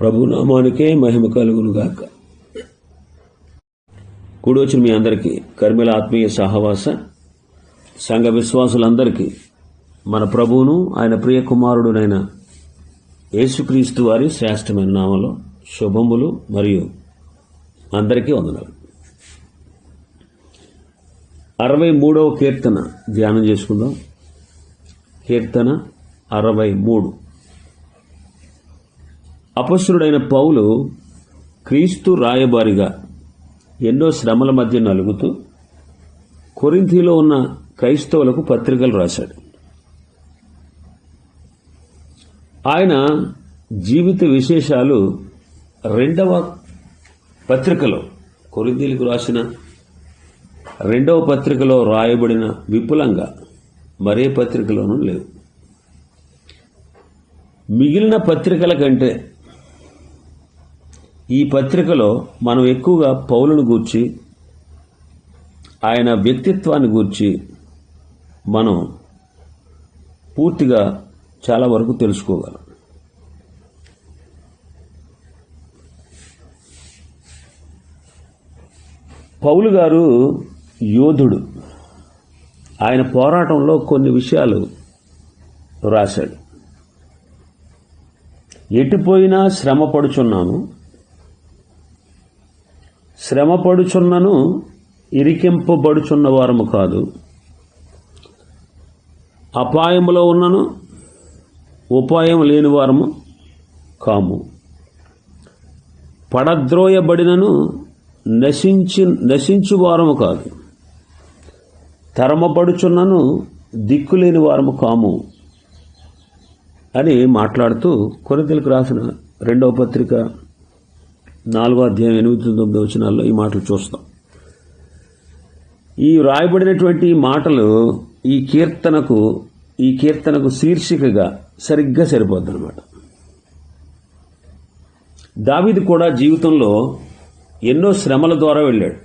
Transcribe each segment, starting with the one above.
ప్రభునామానికే మహిమ కలుగునుగాక. కూడి వచ్చిన మీ అందరికీ కర్మిల ఆత్మీయ సహవాస సంఘ విశ్వాసులందరికీ మన ప్రభువును ఆయన ప్రియ కుమారుడునైన యేసుక్రీస్తు వారి శ్రేష్టమైన నామలో శుభములు మరియు అందరికీ వందనాలు. అరవై మూడవ కీర్తన ధ్యానం చేసుకుందాం. కీర్తన అరవై మూడు. అపస్సురుడైన పౌలు క్రీస్తు రాయబారిగా ఎన్నో శ్రమల మధ్య నలుగుతూ కొరింథీలో ఉన్న క్రైస్తవులకు పత్రికలు రాశాడు. ఆయన జీవిత విశేషాలు రెండవ పత్రికలో కొరిందీలకు రాసిన రెండవ పత్రికలో రాయబడిన విపులంగా మరే పత్రికలోనూ లేవు. మిగిలిన పత్రికల కంటే ఈ పత్రికలో మనం ఎక్కువగా పౌలను గూర్చి ఆయన వ్యక్తిత్వాన్ని గూర్చి మనం పూర్తిగా చాలా వరకు తెలుసుకోగలం. పౌలు గారు యోధుడు. ఆయన పోరాటంలో కొన్ని విషయాలు రాశాడు. ఎటుపోయినా శ్రమ పడుచున్నాను శ్రమపడుచున్నను ఇరికింపబడుచున్న వారము కాదు. అపాయములో ఉన్నను ఉపాయం లేని వారము కాము. పడద్రోయబడినను నశించి నశించు వారము కాదు. తరమపడుచున్నను దిక్కులేని వారము కాము అని మాట్లాడుతూ కొరితలకు రాసిన రెండవ పత్రిక నాలుగో అధ్యాయం ఎనిమిది తొమ్మిది వచనాల్లో ఈ మాటలు చూస్తాం. ఈ వ్రాయబడినటువంటి మాటలు ఈ కీర్తనకు ఈ కీర్తనకు శీర్షికగా సరిగ్గా సరిపోద్ది అనమాట దావిది కూడా జీవితంలో ఎన్నో శ్రమల ద్వారా వెళ్ళాడు.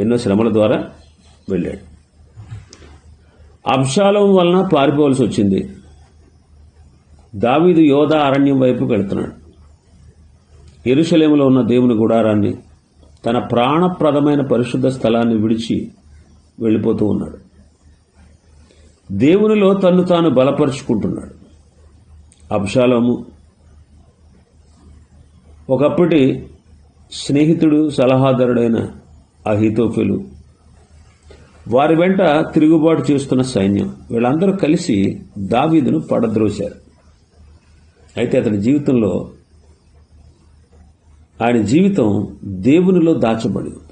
ఎన్నో శ్రమల ద్వారా వెళ్ళాడు. అంశాలం వలన పారిపోవలసి వచ్చింది. దావీదు యోధ అరణ్యం వైపు వెళుతున్నాడు. ఎరుశలేములో ఉన్న దేవుని గుడారాన్ని తన ప్రాణప్రదమైన పరిశుద్ధ స్థలాన్ని విడిచి వెళ్ళిపోతూ ఉన్నాడు. దేవునిలో తన్ను తాను బలపరుచుకుంటున్నాడు. అబ్షాలోము ఒకప్పటి స్నేహితుడు సలహాదారుడైన అహితోఫెలు వారి వెంట తిరుగుబాటు చేస్తున్న సైన్యం. వీళ్ళందరూ కలిసి దావీదును పడద్రోశారు. అయితే అతని జీవితంలో ఆయన జీవితం దేవునిలో దాచబడి ఉంది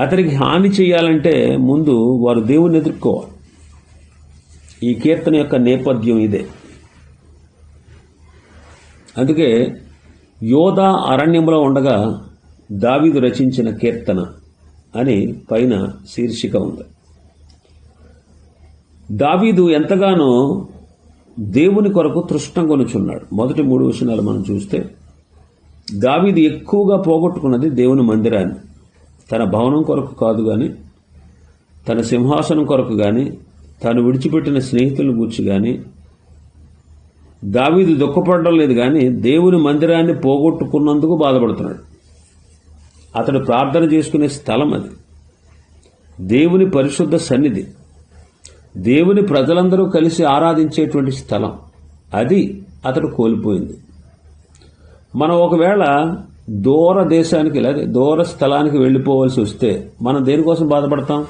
అతనికి హాని చేయాలంటే ముందు వారు దేవుని ఎదుర్కోవాలి. ఈ కీర్తన యొక్క నేపథ్యం ఇదే. అందుకే యోధ అరణ్యంలో ఉండగా దావిదు రచించిన కీర్తన అని పైన శీర్షిక ఉంది. దావీదు ఎంతగానో దేవుని కొరకు తృష్ణం కొనుచున్నాడు. మొదటి మూడు విషయాలు మనం చూస్తే దావీదు ఎక్కువగా పోగొట్టుకున్నది దేవుని మందిరాన్ని. తన భవనం కొరకు కాదు కానీ తన సింహాసనం కొరకు కానీ తాను విడిచిపెట్టిన స్నేహితులను గూర్చి కానీ దావీదు దుఃఖపడడం లేదు కానీ దేవుని మందిరాన్ని పోగొట్టుకున్నందుకు బాధపడుతున్నాడు. అతడు ప్రార్థన చేసుకునే స్థలం అది. దేవుని పరిశుద్ధ సన్నిధి. దేవుని ప్రజలందరూ కలిసి ఆరాధించేటువంటి స్థలం. అది అతడు కోల్పోయింది. మనం ఒకవేళ దూర దేశానికి లేదా దూర స్థలానికి వెళ్ళిపోవాల్సి వస్తే మనం దేనికోసం బాధపడతాం?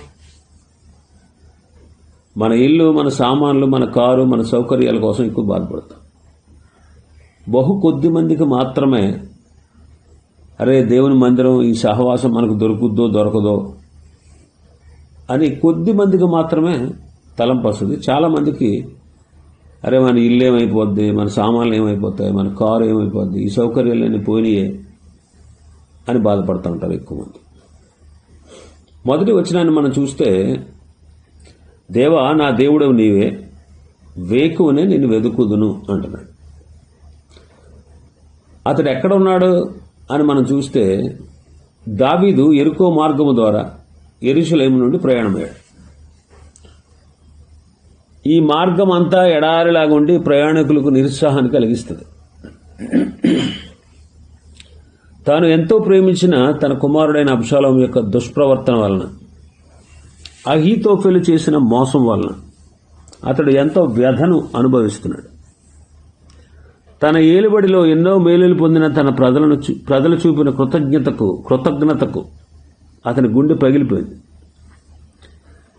మన ఇల్లు మన సామాన్లు మన కారు మన సౌకర్యాల కోసం ఎక్కువ బాధపడతాం. బహు కొద్ది మందికి మాత్రమే అరే దేవుని మందిరం ఈ సహవాసం మనకు దొరుకుద్దో దొరకదో అని కొద్ది మందికి మాత్రమే తలంపస్తుంది. చాలామందికి అరే మన ఇల్లు ఏమైపోద్ది? మన సామాన్లు ఏమైపోతాయి? మన కారు ఏమైపోద్ది? ఈ సౌకర్యాలన్నీ పోయినాయే అని బాధపడుతూ ఉంటారు ఎక్కువ మంది. మొదటి వచ్చినాన్ని మనం చూస్తే దేవా నా దేవుడవు నీవే వేకువనే నేను వెతుకుదును అంటున్నాడు. అతడు ఎక్కడ ఉన్నాడు అని మనం చూస్తే దావీదు ఎరుకో మార్గము ద్వారా ఎరుషలేము నుండి ప్రయాణమయ్యాడు. ఈ మార్గం అంతా ఎడారిలాగా ఉండి ప్రయాణికులకు నిరుత్సాహాన్ని కలిగిస్తుంది. తాను ఎంతో ప్రేమించిన తన కుమారుడైన అబ్షాలం యొక్క దుష్ప్రవర్తన వలన అహీతోఫెలు చేసిన మోసం వలన అతడు ఎంతో వ్యధను అనుభవిస్తున్నాడు. తన ఏలుబడిలో ఎన్నో మేలులు పొందిన తన ప్రజలను ప్రజలు చూపిన కృతజ్ఞతకు కృతజ్ఞతకు అతని గుండె పగిలిపోయింది.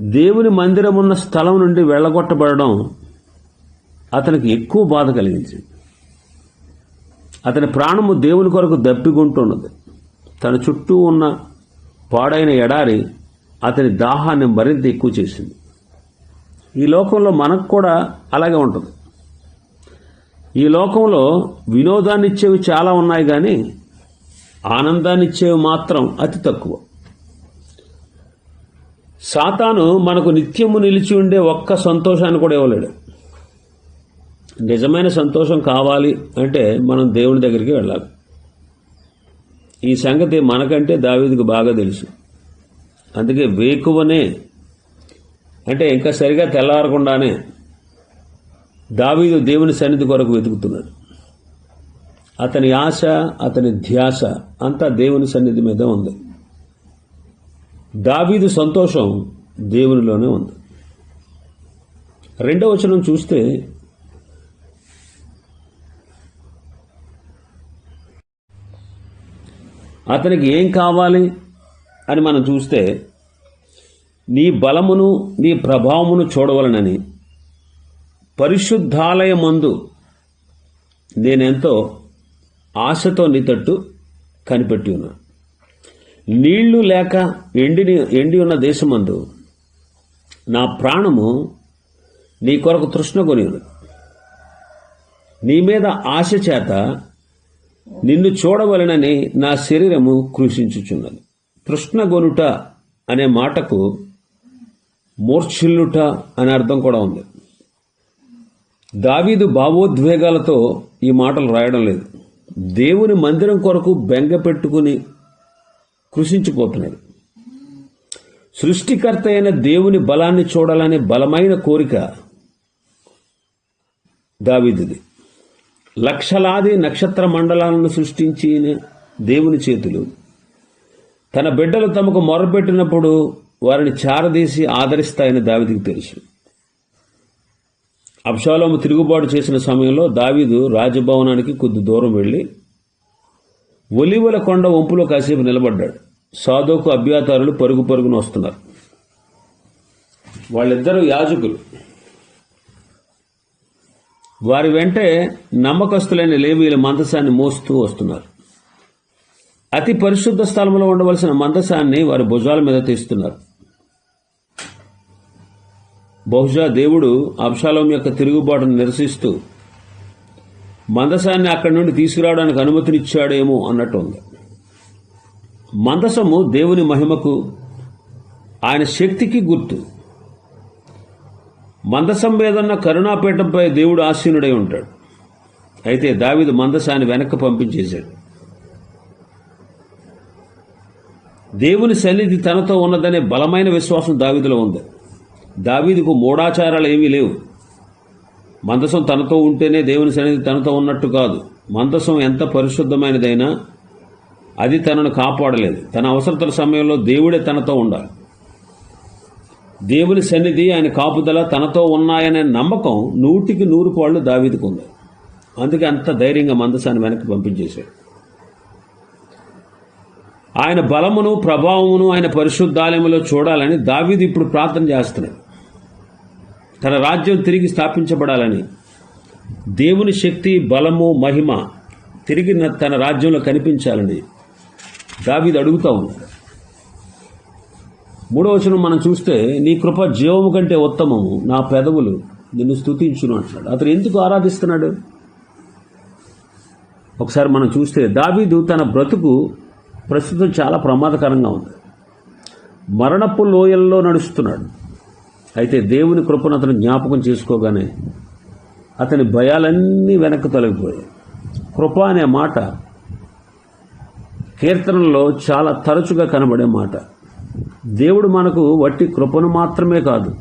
దేవుని మందిరం ఉన్న స్థలం నుండి వెళ్ళగొట్టబడడం అతనికి ఎక్కువ బాధ కలిగించింది. అతని ప్రాణము దేవుని కొరకు దప్పికొంటున్నది. తన చుట్టూ ఉన్న పాడైన ఎడారి అతని దాహాన్ని మరింత ఎక్కువ చేసింది. ఈ లోకంలో మనకు కూడా అలాగే ఉంటుంది. ఈ లోకంలో వినోదాన్నిచ్చేవి చాలా ఉన్నాయి కానీ ఆనందాన్నిచ్చేవి మాత్రం అతి తక్కువ. సాతాను మనకు నిత్యము నిలిచి ఉండే ఒక్క సంతోషాన్ని కూడా ఇవ్వలేడు. నిజమైన సంతోషం కావాలి అంటే మనం దేవుని దగ్గరికి వెళ్ళాలి. ఈ సంగతి మనకంటే దావీదికి బాగా తెలుసు. అందుకే వేకువనే అంటే ఇంకా సరిగా తెల్లారకుండానే దావీదు దేవుని సన్నిధి కొరకు వెతుకుతున్నాడు. అతని ఆశ అతని ధ్యాస అంతా దేవుని సన్నిధి మీద ఉంది. దావీదు సంతోషం దేవునిలోనే ఉంది. రెండవ వచనం చూస్తే అతనికి ఏం కావాలి అని మనం చూస్తే నీ బలమును నీ ప్రభావమును చూడవలనని పరిశుద్ధాలయమందు నేనెంతో ఆశతో నీ తట్టు కనిపెట్టి ఉన్నాను. నీళ్ళు లేక ఎండిని ఎండి ఉన్న దేశమందు నా ప్రాణము నీ కొరకు తృష్ణ కొని నీ మీద ఆశ చేత నిన్ను చూడవలనని నా శరీరము కృషించుచున్నది. తృష్ణగొనుట అనే మాటకు మూర్ఛిల్లుట అనే అర్థం కూడా ఉంది. దావీదు భావోద్వేగాలతో ఈ మాటలు రాయడం లేదు. దేవుని మందిరం కొరకు బెంగ పెట్టుకుని కృషించిపోతున్నాడు సృష్టికర్త అయిన దేవుని బలాన్ని చూడాలనే బలమైన కోరిక దావీదుది. లక్షలాది నక్షత్ర మండలాలను సృష్టించిన దేవుని చేతులు. తన బిడ్డలు తమకు మొరపెట్టినప్పుడు వారిని చారదీసి ఆదరిస్తాయని దావిదికి తెలుసు. అబ్షాలోము తిరుగుబాటు చేసిన సమయంలో దావీదు రాజభవనానికి కొద్ది దూరం వెళ్ళి ఒలివల కొండ వంపులో కాసేపు నిలబడ్డాడు. సాధోకు అభ్యాతారులు పరుగు పరుగున వస్తున్నారు. వాళ్ళిద్దరూ యాజకులు. వారి వెంటే నమ్మకస్తులైన లేవీల మందసాన్ని మోస్తూ వస్తున్నారు. అతి పరిశుద్ధ స్థలంలో ఉండవలసిన మందసాన్ని వారి భుజాల మీద తీస్తున్నారు. బహుశా దేవుడు అంశాలం యొక్క తిరుగుబాటును నిరసిస్తూ మందసాన్ని అక్కడి నుండి తీసుకురావడానికి అనుమతినిచ్చాడేమో అన్నట్టు ఉంది. మందసము దేవుని మహిమకు ఆయన శక్తికి గుర్తు. మందసం మీదన్న కరుణాపీఠంపై దేవుడు ఆసీనుడై ఉంటాడు. అయితే దావిదు మందసాన్ని వెనక్కి పంపించేశాడు. దేవుని సన్నిధి తనతో ఉన్నదనే బలమైన విశ్వాసం దావీదులో ఉంది. దావీదుకు మూఢాచారాలు ఏమీ లేవు. మందసం తనతో ఉంటేనే దేవుని సన్నిధి తనతో ఉన్నట్టు కాదు. మందసం ఎంత పరిశుద్ధమైనదైనా అది తనను కాపాడలేదు. తన అవసరతల సమయంలో దేవుడే తనతో ఉండాలి. దేవుని సన్నిధి ఆయన కాపుదల తనతో ఉన్నాయనే నమ్మకం నూటికి నూరు పాళ్ళు దావీదుకు ఉంది. అందుకే అంత ధైర్యంగా మందసాన్ని వెనక్కి పంపించేశాడు. ఆయన బలమును ప్రభావమును ఆయన పరిశుద్ధాలయంలో చూడాలని దావీది ఇప్పుడు ప్రార్థన చేస్తున్నాడు. తన రాజ్యం తిరిగి స్థాపించబడాలని. దేవుని శక్తి బలము మహిమ తిరిగి తన రాజ్యంలో కనిపించాలని దావీదు అడుగుతా ఉన్నాడు మూడో వచనం మనం చూస్తే నీ కృప జీవము కంటే ఉత్తమము నా పెదవులు నిన్ను స్తుతించును అంటున్నాడు. అతను ఎందుకు ఆరాధిస్తున్నాడు? ఒకసారి మనం చూస్తే దావీదు తన బ్రతుకు ప్రస్తుతం చాలా ప్రమాదకరంగా ఉంది. మరణపు లోయల్లో నడుస్తున్నాడు. అయితే దేవుని కృపను అతను జ్ఞాపకం చేసుకోగానే అతని భయాలన్నీ వెనక్కి తొలగిపోయాయి. కృప అనే మాట కీర్తనలో చాలా తరచుగా కనబడే మాట. దేవుడు మనకు వట్టి కృపను మాత్రమే కాదు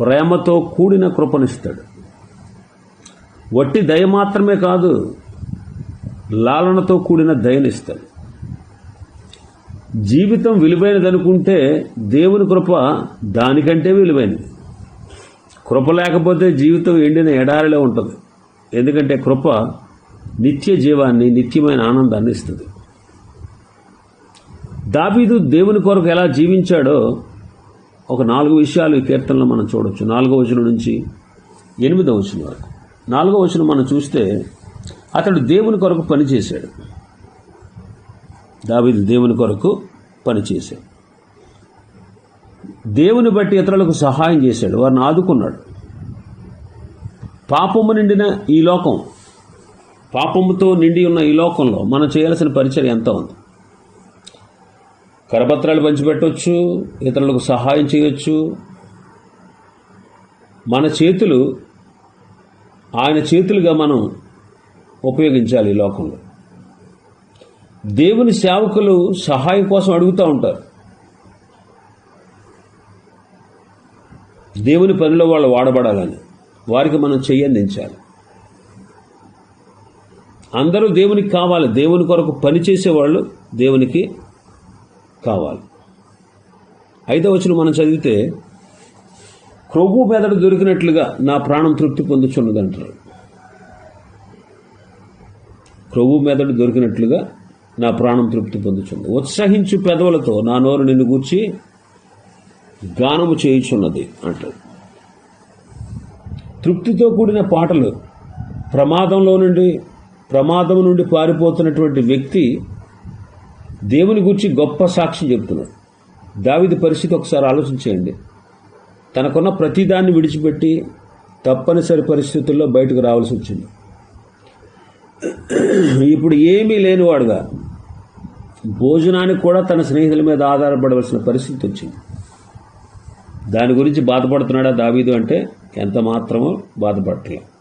ప్రేమతో కూడిన కృపనిస్తాడు. వట్టి దయ మాత్రమే కాదు లాలనతో కూడిన దయనిస్తాడు. జీవితం విలువైనది అనుకుంటే దేవుని కృప దానికంటే విలువైనది. కృప లేకపోతే జీవితం ఎండిన ఎడారిలో ఉంటుంది. ఎందుకంటే కృప నిత్య జీవాన్ని నిత్యమైన ఆనందాన్ని ఇస్తుంది. దావీదు దేవుని కొరకు ఎలా జీవించాడో ఒక నాలుగు విషయాలు ఈ కీర్తనలో మనం చూడొచ్చు. నాలుగో వచనం నుంచి ఎనిమిదో వచనం వరకు. నాలుగో వచనం మనం చూస్తే అతడు దేవుని కొరకు పనిచేశాడు. దావీదు దేవుని కొరకు పనిచేశాడు. దేవుని బట్టి ఇతరులకు సహాయం చేశాడు. వారిని ఆదుకున్నాడు. పాపము నిండిన ఈ లోకం పాపముతో నిండి ఉన్న ఈ లోకంలో మనం చేయాల్సిన పరిచయం ఎంత ఉంది. కరపత్రాలు పంచిపెట్టవచ్చు ఇతరులకు సహాయం చేయొచ్చు. మన చేతులు ఆయన చేతులుగా మనం ఉపయోగించాలి ఈ లోకంలో. దేవుని సేవకులు సహాయం కోసం అడుగుతూ ఉంటారు. దేవుని పనిలో వాళ్ళు వాడబడాలని వారికి మనం చెయ్యందించాలి అందరూ దేవునికి కావాలి. దేవుని కొరకు పనిచేసేవాళ్ళు దేవునికి కావాలి. ఐదవ వచనం మనం చదివితే క్రొవ్వు మెదడు దొరికినట్లుగా నా ప్రాణం తృప్తి పొందుచున్నది అంటారు క్రొవ్వు మెదడు దొరికినట్లుగా నా ప్రాణం తృప్తి పొందుచున్నది. ఉత్సహించు పెదవులతో నా నోరు నిన్ను గూర్చి గానము చేయుచున్నది అంటారు. తృప్తితో కూడిన పాటలు ప్రమాదంలో నుండి ప్రమాదం నుండి పారిపోతున్నటువంటి వ్యక్తి దేవుని గురించి గొప్ప సాక్ష్యం చెబుతున్నాడు. దావిది పరిస్థితి ఒకసారి ఆలోచించేయండి. తనకున్న ప్రతిదాన్ని విడిచిపెట్టి తప్పనిసరి పరిస్థితుల్లో బయటకు రావాల్సి వచ్చింది. ఇప్పుడు ఏమీ లేనివాడుగా భోజనానికి కూడా తన స్నేహితుల మీద ఆధారపడవలసిన పరిస్థితి వచ్చింది. దాని గురించి బాధపడుతున్నాడా దావీదు అంటే ఎంత మాత్రమో బాధపడట్లేదు.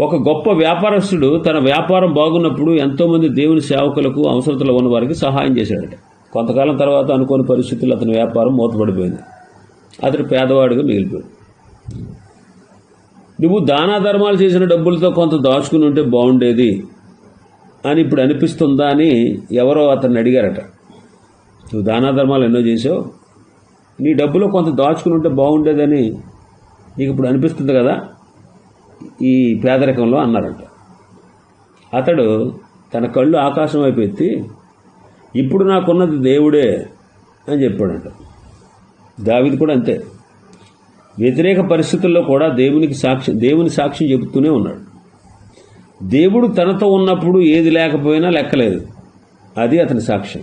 ఒక గొప్ప వ్యాపారస్తుడు తన వ్యాపారం బాగున్నప్పుడు ఎంతోమంది దేవుని సేవకులకు అవసరతలో ఉన్న వారికి సహాయం చేశాడట. కొంతకాలం తర్వాత అనుకోని పరిస్థితుల్లో అతని వ్యాపారం మూతపడిపోయింది. అతడు పేదవాడిగా మిగిలిపోయాడు. నువ్వు దానా ధర్మాలు చేసిన డబ్బులతో కొంత దాచుకుని ఉంటే బాగుండేది అని ఇప్పుడు అనిపిస్తుందా? అని ఎవరో అతన్ని అడిగారట. నువ్వు దానా ధర్మాలు ఎన్నో చేసావు నీ డబ్బులో కొంత దాచుకుని ఉంటే బాగుండేదని నీకు ఇప్పుడు అనిపిస్తుంది కదా? ఈ పేదరికంలో అన్నారంట. అతడు తన కళ్ళు ఆకాశం వైపు ఎత్తి ఇప్పుడు నాకున్నది దేవుడే అని చెప్పాడంట. దావిది కూడా అంతే. వ్యతిరేక పరిస్థితుల్లో కూడా దేవునికి సాక్షి దేవుని సాక్ష్యం చెబుతూనే ఉన్నాడు. దేవుడు తనతో ఉన్నప్పుడు ఏది లేకపోయినా లెక్కలేదు. అది అతని సాక్ష్యం.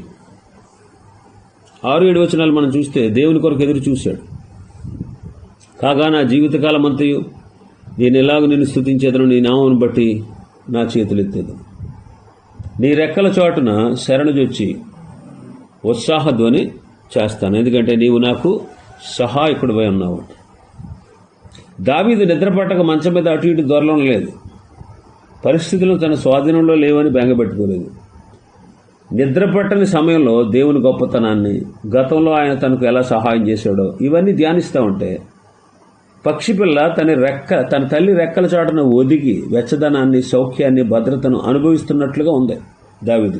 ఆరు ఏడు వచనాలు మనం చూస్తే దేవుని కొరకు ఎదురు చూశాడు. కాగా నా జీవితకాలం అంతయు నేను ఎలాగ నిన్ను స్థుతించేదను నీ నామను బట్టి నా చేతులు ఎత్తేదను నీ రెక్కల చోటున శరణుజొచ్చి ఉత్సాహధ్వని చేస్తాను. ఎందుకంటే నీవు నాకు సహాయకుడిపై ఉన్నావు. దావీదు నిద్రపట్టక మంచం మీద అటు ఇటు దొరలం లేదు. పరిస్థితులు తన స్వాధీనంలో లేవని బెంగపెట్టుకోలేదు. నిద్రపట్టని సమయంలో దేవుని గొప్పతనాన్ని గతంలో ఆయన తనకు ఎలా సహాయం చేశాడో ఇవన్నీ ధ్యానిస్తూ ఉంటే పక్షిపిల్ల తన రెక్క తన తల్లి రెక్కల చాటున ఒదిగి వెచ్చదనాన్ని సౌఖ్యాన్ని భద్రతను అనుభవిస్తున్నట్లుగా ఉంది దావిదు.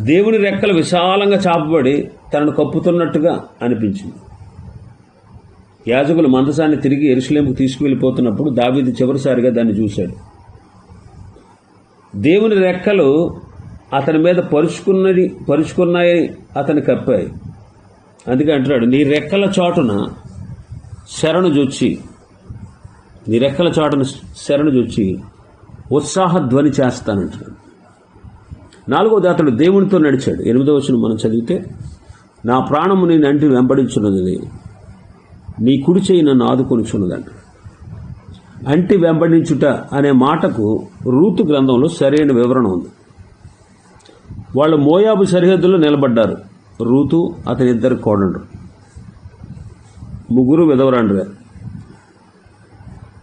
దేవుని రెక్కలు విశాలంగా చాపబడి తనను కప్పుతున్నట్టుగా అనిపించింది. యాజకులు మందసాన్ని తిరిగి ఎరుసలేంకు తీసుకువెళ్ళిపోతున్నప్పుడు దావీదు చివరిసారిగా దాన్ని చూశాడు. దేవుని రెక్కలు అతని మీద పరుచుకున్నది పరుచుకున్నాయి అతని కప్పాయి. అందుకే అంటున్నాడు నీ రెక్కల చాటున శరణు జొచ్చి నీ రెక్కల చాటున శరణు జొచ్చి ఉత్సాహ ధ్వని చేస్తానంటున్నాడు. నాలుగోది అతడు దేవునితో నడిచాడు. ఎనిమిదో వచ్చిన మనం చదివితే నా ప్రాణము నేను అంటి వెంబడించున్నది నీ కుడి చేయి నన్ను ఆదుకొనిచున్నదంట. అంటి వెంబడించుట అనే మాటకు రూతు గ్రంథంలో సరైన వివరణ ఉంది. వాళ్ళు మోయాబు సరిహద్దులో నిలబడ్డారు. రూతు అతని ఇద్దరు కోడండ్రు ముగ్గురు విధవరాండ్రే.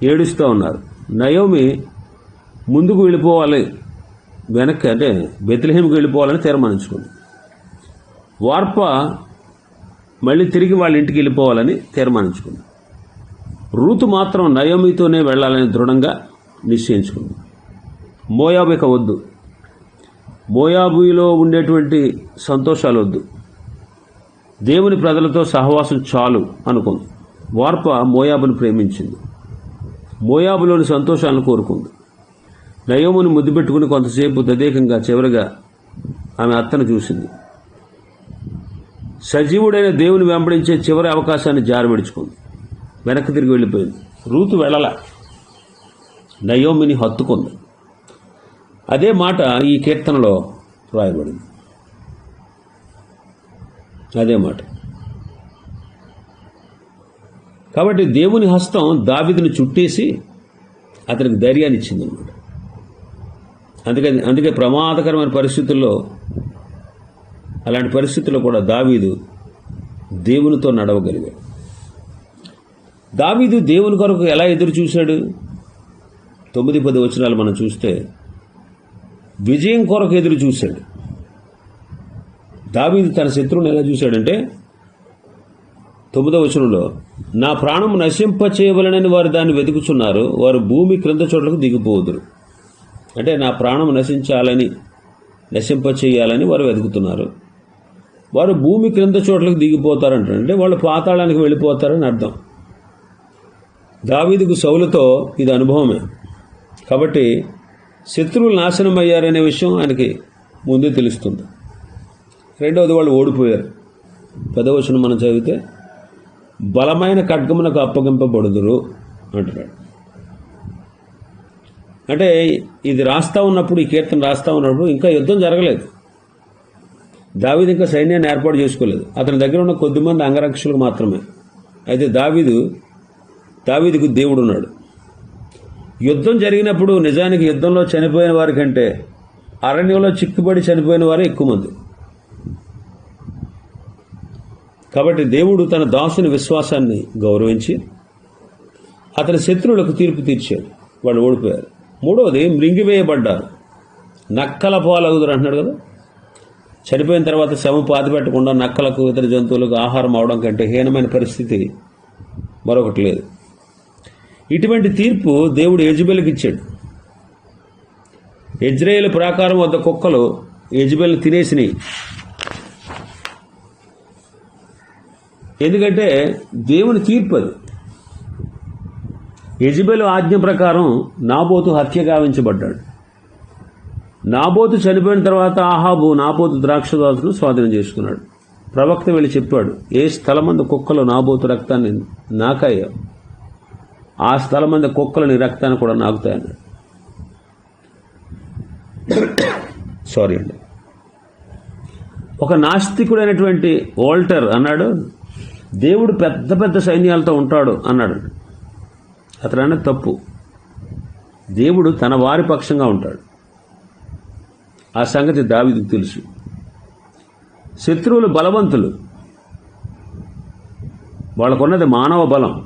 ఏడుస్తూ ఉన్నారు. నయోమి ముందుకు వెళ్ళిపోవాలి. వెనక్కి అంటే బెత్లహేమ్కి వెళ్ళిపోవాలని తీర్మానించుకుంది. వార్ప మళ్ళీ తిరిగి వాళ్ళ ఇంటికి వెళ్ళిపోవాలని తీర్మానించుకుంది. రూతు మాత్రం నయోమితోనే వెళ్ళాలని దృఢంగా నిశ్చయించుకుంది. మోయాబు ఇక వద్దు. మోయాబులో ఉండేటువంటి సంతోషాలు వద్దు. దేవుని ప్రజలతో సహవాసం చాలు అనుకుంది. వార్ప మోయాబును ప్రేమించింది. మోయాబులోని సంతోషాలను కోరుకుంది. నయోముని ముద్దు పెట్టుకుని కొంతసేపు తదేకంగా చివరిగా ఆమె అత్తను చూసింది. సజీవుడైన దేవుని వెంబడించే చివరి అవకాశాన్ని జారబెడుచుకుంది వెనక్కి తిరిగి వెళ్ళిపోయింది. రూతు వెళ్ళల. నయోమిని హత్తుకుంది. అదే మాట ఈ కీర్తనలో రాయబడింది. అదే మాట. కాబట్టి దేవుని హస్తం దావిదిని చుట్టేసి అతనికి ధైర్యాన్ని ఇచ్చింది అనమాట అందుకని అందుకే ప్రమాదకరమైన పరిస్థితుల్లో అలాంటి పరిస్థితుల్లో కూడా దావీదు దేవునితో నడవగలిగాడు. దావీదు దేవుని కొరకు ఎలా ఎదురు చూశాడు? తొమ్మిది పది వచనాలు మనం చూస్తే విజయం కొరకు ఎదురు చూశాడు. దావీదు తన శత్రువుని ఎలా చూశాడంటే తొమ్మిదవ వచనంలో నా ప్రాణం నశింప చేయవలనని వారు దాన్ని వెతుకుచున్నారు వారు భూమి క్రింద చోట్లకు దిగిపోదురు. అంటే నా ప్రాణం నశించాలని నశింప చేయాలని వారు వెతుకుతున్నారు. వారు భూమి క్రింద చోట్లకు దిగిపోతారంటారు. అంటే వాళ్ళు పాతాళానికి వెళ్ళిపోతారని అర్థం. దావీదుకు సౌలుతో ఇది అనుభవమే. కాబట్టి శత్రువులు నాశనం అయ్యారనే విషయం ఆయనకి ముందే తెలుస్తుంది. రెండవది వాళ్ళు ఓడిపోయారు. పదవచనం మనం చదివితే బలమైన ఖడ్గమునకు అప్పగింపబడుదురు అంటున్నాడు. అంటే ఇది రాస్తా ఉన్నప్పుడు ఈ కీర్తన రాస్తా ఉన్నప్పుడు ఇంకా యుద్ధం జరగలేదు. దావీదు ఇంకా సైన్యాన్ని ఏర్పాటు చేసుకోలేదు. అతని దగ్గర ఉన్న కొద్దిమంది అంగరక్షకులు మాత్రమే. అయితే దావీదు దావీదుకు దేవుడు ఉన్నాడు. యుద్ధం జరిగినప్పుడు నిజానికి యుద్ధంలో చనిపోయిన వారి కంటే అరణ్యంలో చిక్కుబడి చనిపోయిన వారే ఎక్కువ మంది. కాబట్టి దేవుడు తన దాసుని విశ్వాసాన్ని గౌరవించి అతని శత్రువులకు తీర్పు తీర్చాడు. వాళ్ళు ఓడిపోయారు. మూడవది మృంగివేయబడ్డారు. నక్కల పోలగుదురు అంటున్నాడు కదా? చనిపోయిన తర్వాత శవం పాతిపెట్టకుండా నక్కలకు ఇతర జంతువులకు ఆహారం అవడం కంటే హీనమైన పరిస్థితి మరొకటి లేదు. ఇటువంటి తీర్పు దేవుడు యజబెల్కి ఇచ్చాడు. ఇజ్రాయేల్ ప్రాకారం వద్ద కుక్కలు యజబెల్ని తినేసినాయి. ఎందుకంటే దేవుని తీర్పు అది. యజబెలు ఆజ్ఞ ప్రకారం నాబోతు హత్య గావించబడ్డాడు. నాబోతు చనిపోయిన తర్వాత ఆహాబు నాబోతు ద్రాక్షదాసును స్వాధీనం చేసుకున్నాడు. ప్రవక్త వెళ్ళి చెప్పాడు ఏ స్థలమందు కుక్కలు నాబోతు రక్తాన్ని నాకాయో? ఆ స్థలమందు కుక్కలు నీ రక్తాన్ని కూడా నాకుతాయన్నాడు సారీ అండి. ఒక నాస్తికుడైనటువంటి వోల్టర్ అన్నాడు దేవుడు పెద్ద పెద్ద సైన్యాలతో ఉంటాడు అన్నాడు. అతడు తప్పు. దేవుడు తన వారి పక్షంగా ఉంటాడు. ఆ సంగతి దావిదికి తెలుసు. శత్రువులు బలవంతులు. వాళ్ళకున్నది మానవ బలం.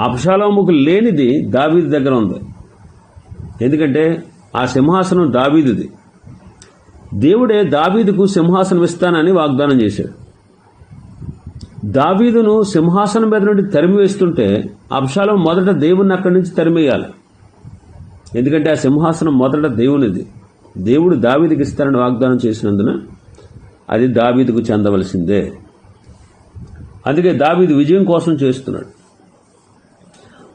అపశాలోముకు లేనిది దావీది దగ్గర ఉంది. ఎందుకంటే ఆ సింహాసనం దావీదిది. దేవుడే దావీదుకు సింహాసనం ఇస్తానని వాగ్దానం చేశాడు. దావీదును సింహాసనం మీద నుండి తరిమివేస్తుంటే అబ్షాలం మొదట దేవుని అక్కడి నుంచి తరిమేయాలి. ఎందుకంటే ఆ సింహాసనం మొదట దేవునిది. దేవుడు దావీదికి ఇస్తారని వాగ్దానం చేసినందున అది దావీదుకు చెందవలసిందే. అందుకే దావీదు విజయం కోసం చేస్తున్నాడు.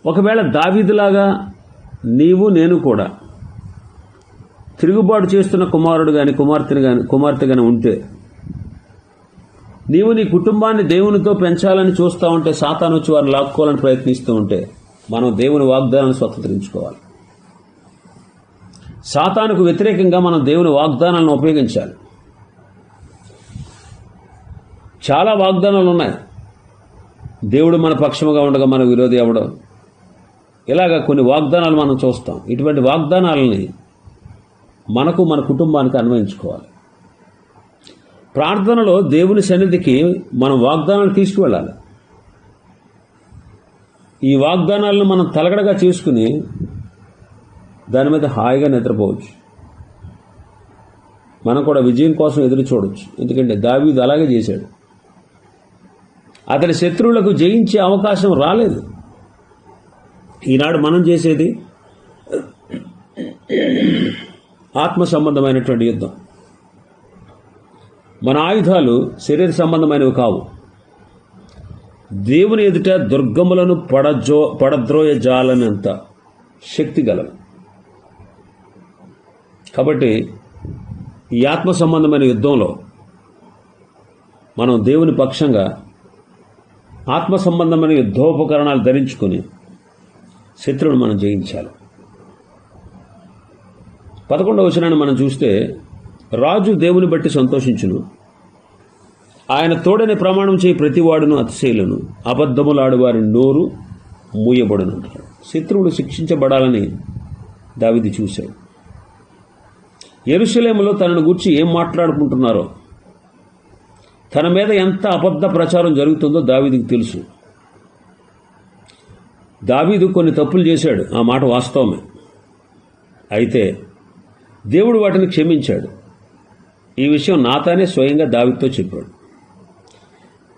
ఒకవేళ దావీదులాగా నీవు నేను కూడా తిరుగుబాటు చేస్తున్న కుమారుడు కానీ కుమార్తెని కానీ కుమార్తె కానీ ఉంటే నీవు నీ కుటుంబాన్ని దేవునితో పెంచాలని చూస్తూ ఉంటే సాతాను వచ్చి వారిని లాక్కోవాలని ప్రయత్నిస్తూ ఉంటే మనం దేవుని వాగ్దానాన్ని స్వతంత్రించుకోవాలి. సాతానుకు వ్యతిరేకంగా మనం దేవుని వాగ్దానాలను ఉపయోగించాలి. చాలా వాగ్దానాలు ఉన్నాయి. దేవుడు మన పక్షముగా ఉండగా మన విరోధి అవ్వడం. ఇలాగ కొన్ని వాగ్దానాలు మనం చూస్తాం. ఇటువంటి వాగ్దానాలని మనకు మన కుటుంబానికి అన్వయించుకోవాలి. ప్రార్థనలో దేవుని సన్నిధికి మనం వాగ్దానాలు తీసుకువెళ్ళాలి. ఈ వాగ్దానాలను మనం తలగడగా చేసుకుని దాని మీద హాయిగా నిద్రపోవచ్చు. మనం కూడా విజయం కోసం ఎదురు చూడవచ్చు ఎందుకంటే దావీదు అలాగే చేశాడు. అతని శత్రువులకు జయించే అవకాశం రాలేదు. ఈనాడు మనం చేసేది ఆత్మ సంబంధమైనటువంటి యుద్ధం. మన ఆయుధాలు శరీర సంబంధమైనవి కావు. దేవుని ఎదుట దుర్గములను పడజో పడద్రోయ జాలనంత శక్తి గలవు. కాబట్టి ఈ ఆత్మ సంబంధమైన యుద్ధంలో మనం దేవుని పక్షంగా ఆత్మ సంబంధమైన యుద్ధోపకరణాలు ధరించుకొని శత్రువును మనం జయించాలి. పదకొండవ వచనాన్ని మనం చూస్తే రాజు దేవుని బట్టి సంతోషించును. ఆయన తోడని ప్రమాణం చేయి ప్రతివాడును అతిశైలను అబద్ధములాడువారి నోరు మూయబడును శత్రువులు శిక్షించబడాలని దావిది చూశాడు. ఎరుసలేములో తనను గురించి ఏం మాట్లాడుకుంటున్నారో తన మీద ఎంత అబద్ధ ప్రచారం జరుగుతుందో దావీదికి తెలుసు. దావీదు కొన్ని తప్పులు చేశాడు ఆ మాట వాస్తవమే. అయితే దేవుడు వాటిని క్షమించాడు. ఈ విషయం నాతానే స్వయంగా దావితో చెప్పాడు.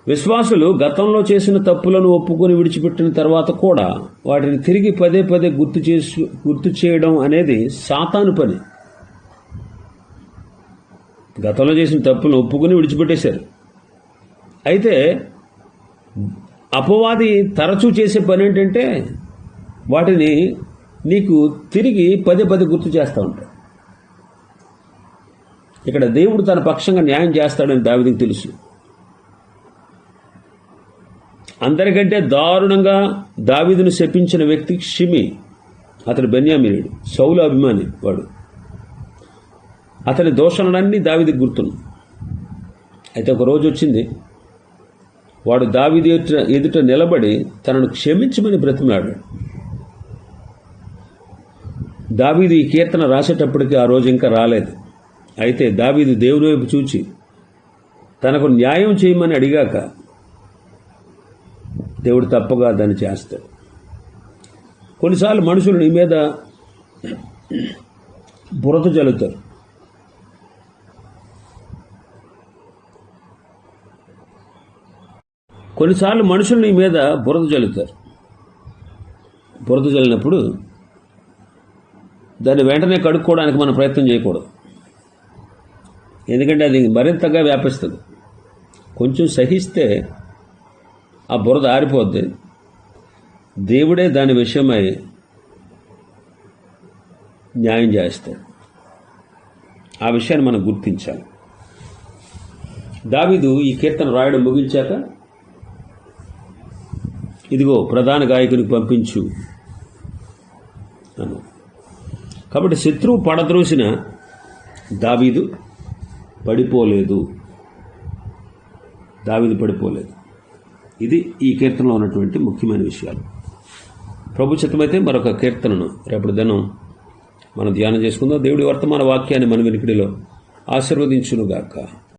విశ్వాసులు గతంలో చేసిన తప్పులను ఒప్పుకొని విడిచిపెట్టిన తర్వాత కూడా వాటిని తిరిగి పదే పదే గుర్తు చేసి గుర్తు చేయడం అనేది సాతాను పని. గతంలో చేసిన తప్పులను ఒప్పుకొని విడిచిపెట్టేశారు. అయితే అపవాది తరచూ చేసే పని ఏంటంటే వాటిని నీకు తిరిగి పదే పదే గుర్తు చేస్తూ ఉంటాడు. ఇక్కడ దేవుడు తన పక్షంగా న్యాయం చేస్తాడని దావిదికి తెలుసు. అందరికంటే దారుణంగా దావిదును శపించిన వ్యక్తి షిమి అతడు బెన్యామినుడు సౌలు అభిమాని వాడు. అతని దోషణలన్నీ దావిదికి గుర్తున్నాయి. అయితే ఒక రోజు వచ్చింది వాడు దావిది ఎదుట ఎదుట నిలబడి తనను క్షమించమని బ్రతిమాడు దావీదు ఈ కీర్తన రాసేటప్పటికి ఆ రోజు ఇంకా రాలేదు. అయితే దావీదు దేవుని వైపు చూచి తనకు న్యాయం చేయమని అడిగాక దేవుడు తప్పగా దాన్ని చేస్తాడు. కొన్నిసార్లు మనుషులు నీ మీద బురద జల్లుతారు. కొన్నిసార్లు మనుషులు నీ మీద బురద జల్లుతారు. బురద జల్లినప్పుడు దాన్ని వెంటనే కడుక్కోవడానికి మనం ప్రయత్నం చేయకూడదు. ఎందుకంటే అది మరింతగా వ్యాపిస్తుంది. కొంచెం సహిస్తే ఆ బురద ఆరిపోద్ది. దేవుడే దాని విషయమై న్యాయం చేస్తాడు ఆ విషయాన్ని మనం గుర్తించాలి. దావిదు ఈ కీర్తన రాయడం ముగించాక ఇదిగో ప్రధాన గాయకునికి పంపించు అను కాబట్టి శత్రువు పడద్రోసిన దావీదు పడిపోలేదు. దావిది పడిపోలేదు. ఇది ఈ కీర్తనలో ఉన్నటువంటి ముఖ్యమైన విషయాలు. ప్రభు చిత్తమైతే మరొక కీర్తనను రేపటి దినం మనం ధ్యానం చేసుకుందాం. దేవుడి వర్తమాన వాక్యాన్ని మన వెనుకడిలో ఆశీర్వదించునుగాక.